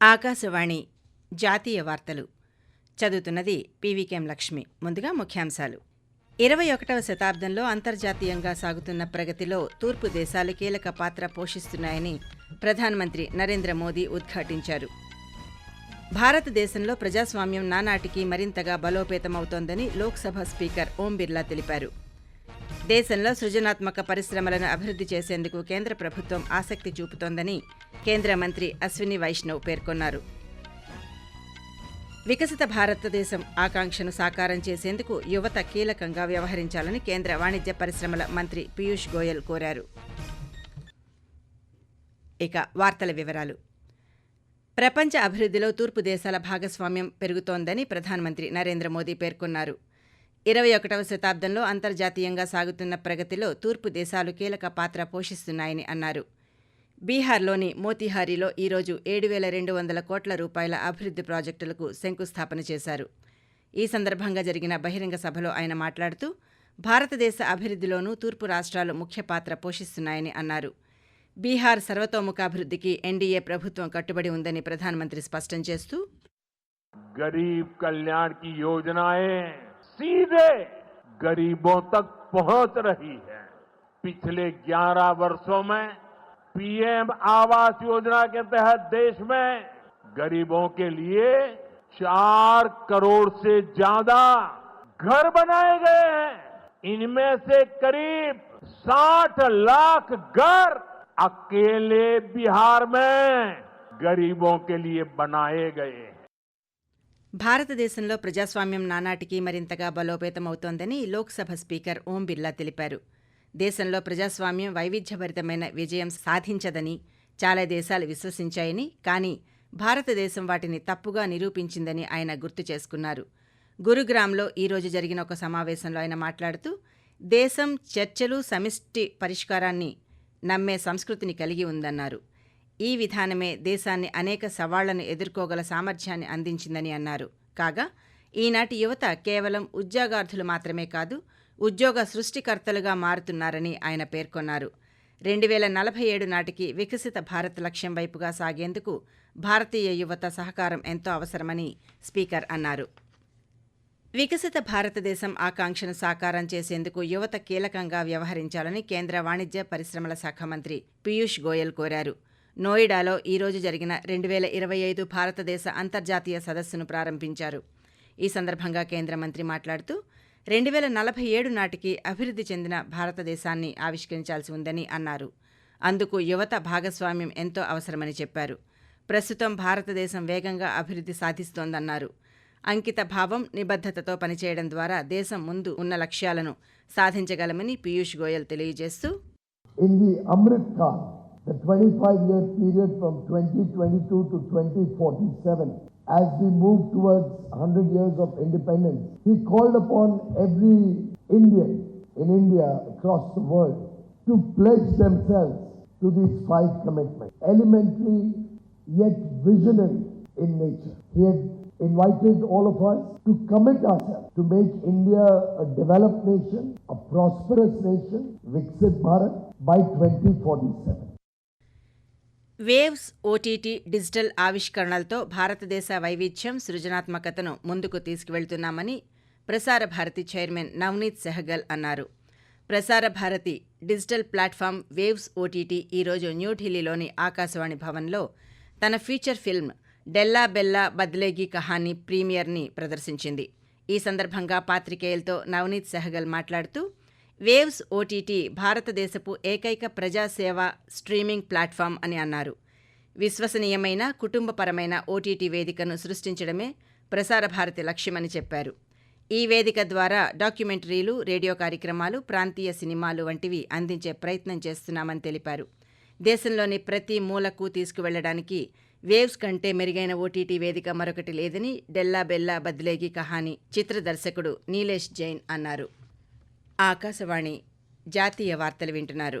ఆకాశవాణి జాతీయ వార్తలు. చదువుతున్నది పీవీకేం లక్ష్మి. ముందుగా ముఖ్యాంశాలు. ఇరవై ఒకటవ శతాబ్దంలో అంతర్జాతీయంగా సాగుతున్న ప్రగతిలో తూర్పు దేశాలు కీలక పాత్ర పోషిస్తున్నాయని ప్రధానమంత్రి నరేంద్ర మోదీ ఉద్ఘాటించారు. భారతదేశంలో ప్రజాస్వామ్యం నానాటికి మరింతగా బలోపేతమవుతోందని లోక్సభ స్పీకర్ ఓం బిర్లా తెలిపారు. దేశంలో సృజనాత్మక పరిశ్రమలను అభివృద్ధి చేసేందుకు కేంద్ర ప్రభుత్వం ఆసక్తి చూపుతోందని కేంద్ర మంత్రి అశ్విని వైష్ణవ్ పేర్కొన్నారు. వికసిత భారతదేశం ఆకాంక్షను సాకారం చేసేందుకు యువత కీలకంగా వ్యవహరించాలని కేంద్ర వాణిజ్య పరిశ్రమల మంత్రి పీయూష్ గోయల్ కోరారు. ఇక వార్తల వివరాలు. ప్రపంచ అభివృద్ధిలో తూర్పు దేశాల భాగస్వామ్యం పెరుగుతోందని ప్రధానమంత్రి నరేంద్ర మోదీ పేర్కొన్నారు. ఇరవై ఒకటవ శతాబ్దంలో అంతర్జాతీయంగా సాగుతున్న ప్రగతిలో తూర్పు దేశాలు కీలక పాత్ర పోషిస్తున్నాయని అన్నారు. బీహార్లోని మోతిహారీలో ఈరోజు ఏడు వేల రెండు వందల కోట్ల రూపాయల అభివృద్ధి ప్రాజెక్టులకు శంకుస్థాపన చేశారు. ఈ సందర్భంగా జరిగిన బహిరంగ సభలో ఆయన మాట్లాడుతూ భారతదేశ అభివృద్ధిలోనూ తూర్పు రాష్ట్రాలు ముఖ్య పాత్ర పోషిస్తున్నాయని అన్నారు. బీహార్ సర్వతోముఖాభివృద్ధికి ఎన్డీఏ ప్రభుత్వం కట్టుబడి ఉందని ప్రధానమంత్రి స్పష్టం చేస్తూ గరీబ్ కళ్యాణ్ యోజనాయే सीधे गरीबों तक पहुँच रही है। पिछले 11 वर्षों में पीएम आवास योजना के तहत देश में गरीबों के लिए चार करोड़ से ज़्यादा घर बनाए गए हैं। इनमें से करीब 60 लाख घर अकेले बिहार में गरीबों के लिए बनाए गए हैं। భారతదేశంలో ప్రజాస్వామ్యం నానాటికి మరింతగా బలోపేతమవుతోందని లోక్సభ స్పీకర్ ఓం బిర్లా తెలిపారు. దేశంలో ప్రజాస్వామ్యం వైవిధ్యభరితమైన విజయం సాధించదని చాలా దేశాలు విశ్వసించాయని కానీ భారతదేశం వాటిని తప్పుగా నిరూపించిందని ఆయన గుర్తు చేసుకున్నారు. గురుగ్రామ్లో ఈరోజు జరిగిన ఒక సమావేశంలో ఆయన మాట్లాడుతూ దేశం చర్చలు సమిష్టి పరిష్కారాన్ని నమ్మే సంస్కృతిని కలిగి ఉందన్నారు. ఈ విధానమే దేశాన్ని అనేక సవాళ్ళను ఎదుర్కోగల సామర్థ్యాన్ని అందించిందని అన్నారు. కాగా ఈనాటి యువత కేవలం ఉద్యోగార్థులు మాత్రమే కాదు ఉద్యోగ సృష్టికర్తలుగా మారుతున్నారని ఆయన పేర్కొన్నారు. రెండు వేల నలభై ఏడు నాటికి వికసిత భారత్ లక్ష్యం వైపుగా సాగేందుకు భారతీయ యువత సహకారం ఎంతో అవసరమని స్పీకర్ అన్నారు. వికసిత భారతదేశం ఆకాంక్షను సాకారం చేసేందుకు యువత కీలకంగా వ్యవహరించాలని కేంద్ర వాణిజ్య పరిశ్రమల శాఖ మంత్రి పీయూష్ గోయల్ కోరారు. నోయిడాలో ఈరోజు జరిగిన రెండు వేల ఇరవై ఐదు భారతదేశ అంతర్జాతీయ సదస్సును ప్రారంభించారు. ఈ సందర్భంగా కేంద్ర మంత్రి మాట్లాడుతూ రెండు వేల నలభై ఏడు నాటికి అభివృద్ధి చెందిన భారతదేశాన్ని ఆవిష్కరించాల్సి ఉందని అన్నారు. అందుకు యువత భాగస్వామ్యం ఎంతో అవసరమని చెప్పారు. ప్రస్తుతం భారతదేశం వేగంగా అభివృద్ధి సాధిస్తోందన్నారు. అంకిత భావం నిబద్ధతతో పనిచేయడం ద్వారా దేశం ముందు ఉన్న లక్ష్యాలను సాధించగలమని పీయూష్ గోయల్ తెలియజేస్తూ in the the 25 year period from 2022 to 2047, as we move towards 100 years of independence, he called upon every Indian in India, across the world, to pledge themselves to these five commitments, elementary yet visionary in nature. He had invited all of us to commit ourselves to make India a developed nation, a prosperous nation, Viksit Bharat, by 2047. Waves OTT digital ఆవిష్కరణలతో భారతదేశ వైవిధ్యం సృజనాత్మకతను ముందుకు తీసుకువెళ్తున్నామని Prasar Bharati chairman Navneet Sehgal అన్నారు. Prasar Bharati digital platform Waves OTT ఈరోజు న్యూఢిల్లీలోని ఆకాశవాణి భవన్లో తన feature film Della Bella Badlegi Kahani ప్రీమియర్ని ప్రదర్శించింది. ఈ సందర్భంగా పాత్రికేయులతో నవనీత్ సెహగల్ మాట్లాడుతూ వేవ్స్ ఓటీటీ భారతదేశపు ఏకైక ప్రజాసేవ స్ట్రీమింగ్ ప్లాట్ఫామ్ అని అన్నారు. విశ్వసనీయమైన కుటుంబపరమైన ఓటీటీ వేదికను సృష్టించడమే ప్రసార భారతి లక్ష్యమని చెప్పారు. ఈ వేదిక ద్వారా డాక్యుమెంటరీలు రేడియో కార్యక్రమాలు ప్రాంతీయ సినిమాలు వంటివి అందించే ప్రయత్నం చేస్తున్నామని తెలిపారు. దేశంలోని ప్రతి మూలకు తీసుకువెళ్ళడానికి వేవ్స్ కంటే మెరుగైన ఓటీటీ వేదిక మరొకటి లేదని డెల్లా బెల్లా బద్లేగి కహాని చిత్ర దర్శకుడు నీలేష్ జైన్ అన్నారు. ఆకాశవాణి జాతీయ వార్తలు వింటున్నారు.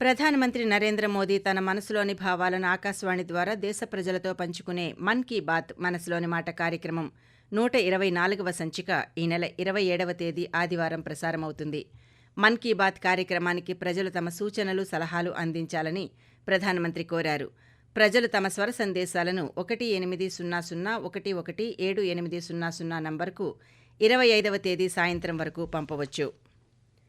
ప్రధానమంత్రి నరేంద్ర మోదీ తన మనసులోని భావాలను ఆకాశవాణి ద్వారా దేశ ప్రజలతో పంచుకునే మన్ కీ బాత్ మనసులోని మాట కార్యక్రమం నూట ఇరవై నాలుగవ సంచిక ఈ నెల ఇరవై ఏడవ తేదీ ఆదివారం ప్రసారమవుతుంది. మన్ కీ బాత్ కార్యక్రమానికి ప్రజలు తమ సూచనలు సలహాలు అందించాలని ప్రధానమంత్రి కోరారు. ప్రజలు తమ స్వర సందేశాలను ఒకటి ఎనిమిది సున్నా సున్నా ఒకటి ఒకటి ఏడు ఎనిమిది సున్నా సున్నా నంబర్కు ఇరవై ఐదవ తేదీ సాయంత్రం వరకు పంపవచ్చు.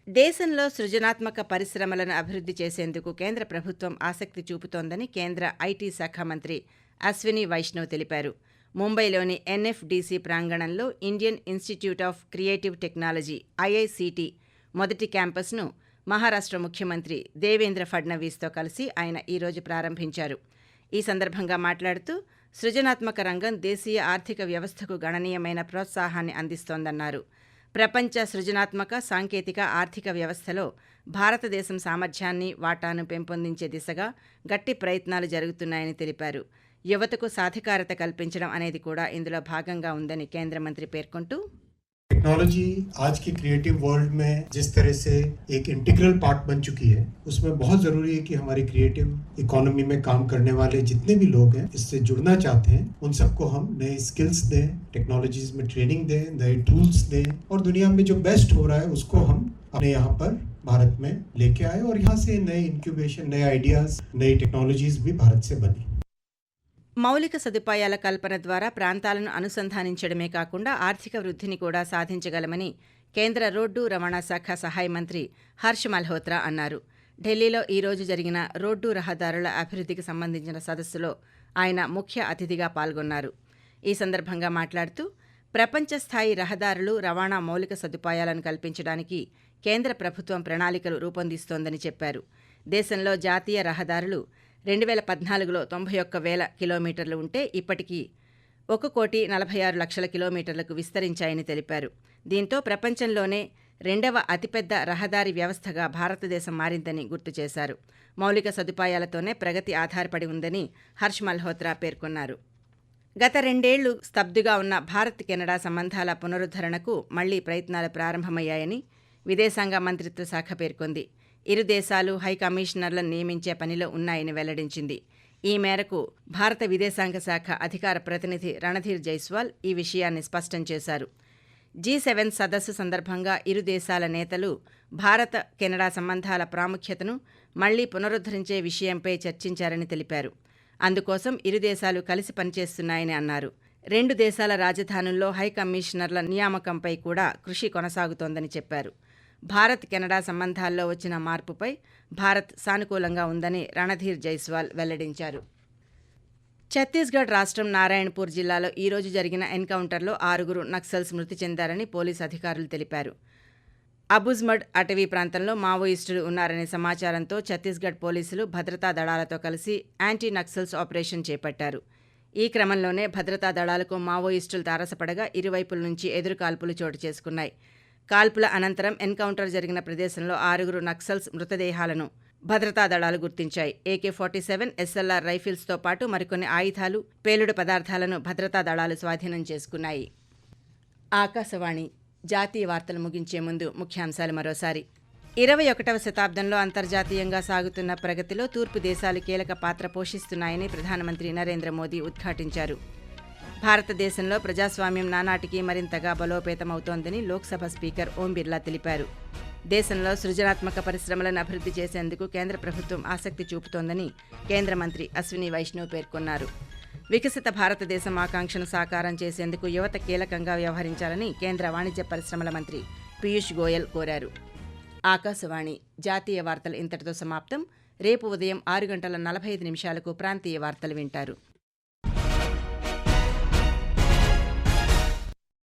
దేశంలో సృజనాత్మక పరిశ్రమలను అభివృద్ధి చేసేందుకు కేంద్ర ప్రభుత్వం ఆసక్తి చూపుతోందని కేంద్ర ఐటీ శాఖ మంత్రి అశ్విని వైష్ణవ్ తెలిపారు. ముంబైలోని ఎన్ఎఫ్డిసి ప్రాంగణంలో Indian Institute of Creative Technology IICT మొదటి క్యాంపస్ను మహారాష్ట్ర ముఖ్యమంత్రి దేవేంద్ర ఫడ్నవీస్తో కలిసి ఆయన ఈరోజు ప్రారంభించారు. ఈ సందర్భంగా మాట్లాడుతూ సృజనాత్మక రంగం దేశీయ ఆర్థిక వ్యవస్థకు గణనీయమైన ప్రోత్సాహాన్ని అందిస్తోందన్నారు. ప్రపంచ సృజనాత్మక సాంకేతిక ఆర్థిక వ్యవస్థలో భారతదేశం సామర్థ్యాన్ని వాటాను పెంపొందించే దిశగా గట్టి ప్రయత్నాలు జరుగుతున్నాయని తెలిపారు. యువతకు సాధికారత కల్పించడం అనేది కూడా ఇందులో భాగంగా ఉందని కేంద్ర మంత్రి పేర్కొంటూ टेक्नोलॉजी आज के क्रिएटिव वर्ल्ड में जिस तरह से एक इंटीग्रल पार्ट बन चुकी है, उसमें बहुत ज़रूरी है कि हमारी क्रिएटिव इकोनॉमी में काम करने वाले जितने भी लोग हैं, इससे जुड़ना चाहते हैं, उन सबको हम नए स्किल्स दें टेक्नोलॉजीज़ में ट्रेनिंग दें, नए टूल्स दें और दुनिया में जो बेस्ट हो रहा है, उसको हम अपने यहाँ पर भारत में लेके आए और यहाँ से नए इंक्यूबेशन नए आइडियाज़ नई टेक्नोलॉजीज़ भी भारत से बनी। మౌలిక సదుపాయాల కల్పన ద్వారా ప్రాంతాలను అనుసంధానించడమే కాకుండా ఆర్థిక వృద్ధిని కూడా సాధించగలమని కేంద్ర రోడ్డు రవాణా శాఖ సహాయ మంత్రి హర్ష్ మల్హోత్రా అన్నారు. ఢిల్లీలో ఈ రోజు జరిగిన రోడ్డు రహదారుల అభివృద్ధికి సంబంధించిన సదస్సులో ఆయన ముఖ్య అతిథిగా పాల్గొన్నారు. ఈ సందర్భంగా మాట్లాడుతూ ప్రపంచ స్థాయి రహదారులు రవాణా మౌలిక సదుపాయాలను కల్పించడానికి కేంద్ర ప్రభుత్వం ప్రణాళికలు రూపొందిస్తోందని చెప్పారు. దేశంలో జాతీయ రహదారులు రెండు వేల పద్నాలుగులో తొంభై ఒక్క వేల కిలోమీటర్లు ఉంటే ఇప్పటికీ ఒక కోటి నలభై ఆరు లక్షల కిలోమీటర్లకు విస్తరించాయని తెలిపారు. దీంతో ప్రపంచంలోనే రెండవ అతిపెద్ద రహదారి వ్యవస్థగా భారతదేశం మారిందని గుర్తు చేశారు. మౌలిక సదుపాయాలతోనే ప్రగతి ఆధారపడి ఉందని హర్ష్ మల్హోత్రా పేర్కొన్నారు. గత రెండేళ్ళు స్తబ్దుగా ఉన్న భారత్ కెనడా సంబంధాల పునరుద్ధరణకు మళ్ళీ ప్రయత్నాలు ప్రారంభమయ్యాయని విదేశాంగ మంత్రిత్వ శాఖ పేర్కొంది. ఇరు దేశాలు హైకమిషనర్లను నియమించే పనిలో ఉన్నాయని వెల్లడించింది. ఈ మేరకు భారత విదేశాంగ శాఖ అధికార ప్రతినిధి రణధీర్ జైస్వాల్ ఈ విషయాన్ని స్పష్టం చేశారు. జీ సెవెన్ సదస్సు సందర్భంగా ఇరు దేశాల నేతలు భారత కెనడా సంబంధాల ప్రాముఖ్యతను మళ్ళీ పునరుద్ధరించే విషయంపై చర్చించారని తెలిపారు. అందుకోసం ఇరు దేశాలు కలిసి పనిచేస్తున్నాయని అన్నారు. రెండు దేశాల రాజధానుల్లో హై కమిషనర్ల నియామకంపై కూడా కృషి కొనసాగుతోందని చెప్పారు. భారత్ కెనడా సంబంధాల్లో వచ్చిన మార్పుపై భారత్ సానుకూలంగా ఉందని రణధీర్ జైస్వాల్ వెల్లడించారు. ఛత్తీస్గఢ్ రాష్ట్రం నారాయణపూర్ జిల్లాలో ఈ రోజు జరిగిన ఎన్కౌంటర్లో ఆరుగురు నక్సల్స్ మృతి చెందారని పోలీసు అధికారులు తెలిపారు. అబుజ్మడ్ అటవీ ప్రాంతంలో మావోయిస్టులు ఉన్నారనే సమాచారంతో ఛత్తీస్గఢ్ పోలీసులు భద్రతా దళాలతో కలిసి యాంటీ నక్సల్స్ ఆపరేషన్ చేపట్టారు. ఈ క్రమంలోనే భద్రతా దళాలకు మావోయిస్టులు తారసపడగా ఇరువైపుల నుంచి ఎదురుకాల్పులు చోటు చేసుకున్నాయి. కాల్పుల అనంతరం ఎన్కౌంటర్ జరిగిన ప్రదేశంలో ఆరుగురు నక్సల్స్ మృతదేహాలను భద్రతా దళాలు గుర్తించాయి. ఏకే ఫార్టీ సెవెన్ ఎస్ఎల్ఆర్ రైఫిల్స్తో పాటు మరికొన్ని ఆయుధాలు పేలుడు పదార్థాలను భద్రతా దళాలు స్వాధీనం చేసుకున్నాయి. ఆకాశవాణి జాతీయ వార్తలు ముగించే ముందు ముఖ్యాంశాలు మరోసారి. ఇరవై ఒకటవ శతాబ్దంలో అంతర్జాతీయంగా సాగుతున్న ప్రగతిలో తూర్పు దేశాలు కీలక పాత్ర పోషిస్తున్నాయని ప్రధానమంత్రి నరేంద్ర మోదీ ఉద్ఘాటించారు. భారతదేశంలో ప్రజాస్వామ్యం నానాటికి మరింతగా బలోపేతమవుతోందని లోక్సభ స్పీకర్ ఓం బిర్లా తెలిపారు. దేశంలో సృజనాత్మక పరిశ్రమలను అభివృద్ధి చేసేందుకు కేంద్ర ప్రభుత్వం ఆసక్తి చూపుతోందని కేంద్ర మంత్రి అశ్విని వైష్ణవ్ పేర్కొన్నారు. వికసిత భారతదేశం ఆకాంక్షను సాకారం చేసేందుకు యువత కీలకంగా వ్యవహరించాలని కేంద్ర వాణిజ్య పరిశ్రమల మంత్రి పీయూష్ గోయల్ కోరారు. ఆకాశవాణి జాతీయ వార్తలు ఇంతటితో సమాప్తం. రేపు ఉదయం ఆరు గంటల నలభై ఐదు నిమిషాలకు ప్రాంతీయ వార్తలు వింటారు.